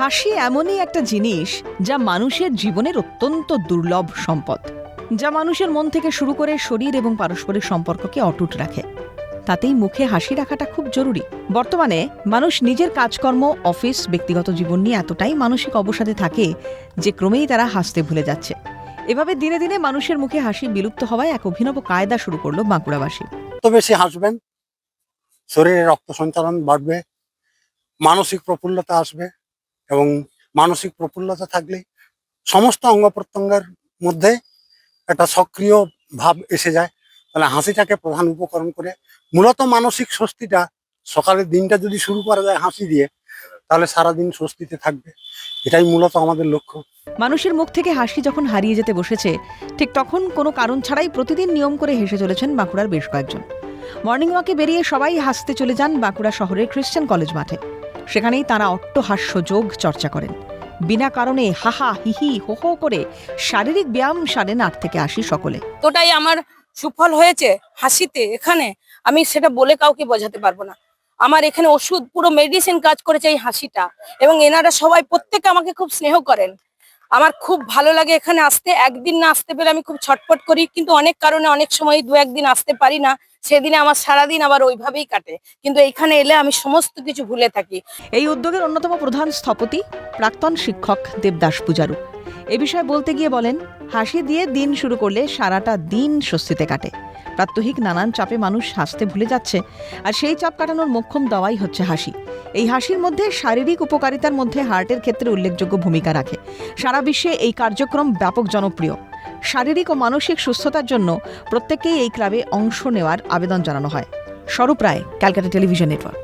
হাসি এমনই একটা জিনিস যা মানুষের জীবনের অত্যন্ত দুর্লভ সম্পদ, যা মানুষের মন থেকে শুরু করে শরীর এবং পারস্পরিক সম্পর্ককে অটুট রাখে। তাতেই মুখে হাসি রাখাটা খুব জরুরি। বর্তমানে মানুষ নিজের কাজকর্ম, অফিস, ব্যক্তিগত জীবন নিয়ে এতটাই মানসিক অবসাদে থাকে যে ক্রমেই তারা হাসতে ভুলে যাচ্ছে। এভাবে দিনে দিনে মানুষের মুখে হাসি বিলুপ্ত হওয়ায় এক অভিনব কায়দা শুরু করল বাঁকুড়াবাসী। যত বেশি হাসবেন, শরীরে রক্ত সঞ্চালন বাড়বে, মানসিক প্রফুল্লতা আসবে। এবং মানসিক প্রফুল্লতা থাকলে সমস্ত অঙ্গ প্রত্যঙ্গের মধ্যে একটা সক্রিয় ভাব এসে যায়। তাহলে হাসিটাকে প্রধান উপকরণ করে মূলত মানসিক স্বস্তিটা সকালের দিনটা যদি শুরু করা যায় হাসি দিয়ে, তাহলে সারাদিন স্বস্তিতে থাকবে। এটাই মূলত আমাদের লক্ষ্য। মানুষের মুখ থেকে হাসি যখন হারিয়ে যেতে বসেছে, ঠিক তখন কোনো কারণ ছাড়াই প্রতিদিন নিয়ম করে হেসে চলেছেন বাঁকুড়ার বেশ কয়েকজন। মর্নিং ওয়াকে বেরিয়ে সবাই হাসতে চলে যান বাঁকুড়া শহরের খ্রিস্টান কলেজ মাঠে। সেখানেই তারা অট্টহাস্য যোগ চর্চা করেন। বিনা কারণে হাহা হিহি হো হো করে শারীরিক ব্যায়াম সারেন আট থেকে আসি সকলে। তোটাই আমার সুফল হয়েছে হাসিতে এখানে। আমি সেটা বলে কাউকে বোঝাতে পারব না। আমার এখানে ওষুধ, পুরো মেডিসিন কাজ করেছে এই হাসিটা। এবং এনারা সবাই প্রত্যেকে আমাকে খুব স্নেহ করেন। আমার খুব ভালো লাগে এখানে আসতে। একদিন না আসতে পেরে আমি খুব ছটফট করি, কিন্তু অনেক কারণে অনেক সময় দু একদিন আসতে পারি না। সেদিনে আমার সারাদিন আবার ওইভাবেই কাটে। কিন্তু এইখানে এলে আমি সমস্ত কিছু ভুলে থাকি। এই উদ্যোগের অন্যতম প্রধান স্থপতি প্রাক্তন শিক্ষক দেবদাস পূজারু। এ বিষয়ে বলতে গিয়ে বলেন, হাসি দিয়ে দিন শুরু করলে সারাটা দিন স্বস্তিতে কাটে। প্রাত্যহিক নানান চাপে মানুষ হাসতে ভুলে যাচ্ছে, আর সেই চাপ কাটানোর মোক্ষম দেওয়াই হচ্ছে হাসি। এই হাসির মধ্যে শারীরিক উপকারিতার মধ্যে হার্টের ক্ষেত্রে উল্লেখযোগ্য ভূমিকা রাখে। সারা বিশ্বে এই কার্যক্রম ব্যাপক জনপ্রিয়। শারীরিক ও মানসিক সুস্থতার জন্য প্রত্যেককেই এই ক্লাবে অংশ নেওয়ার আবেদন জানানো হয়। স্বরূপ রায়, ক্যালকাটা টেলিভিশন নেটওয়ার্ক।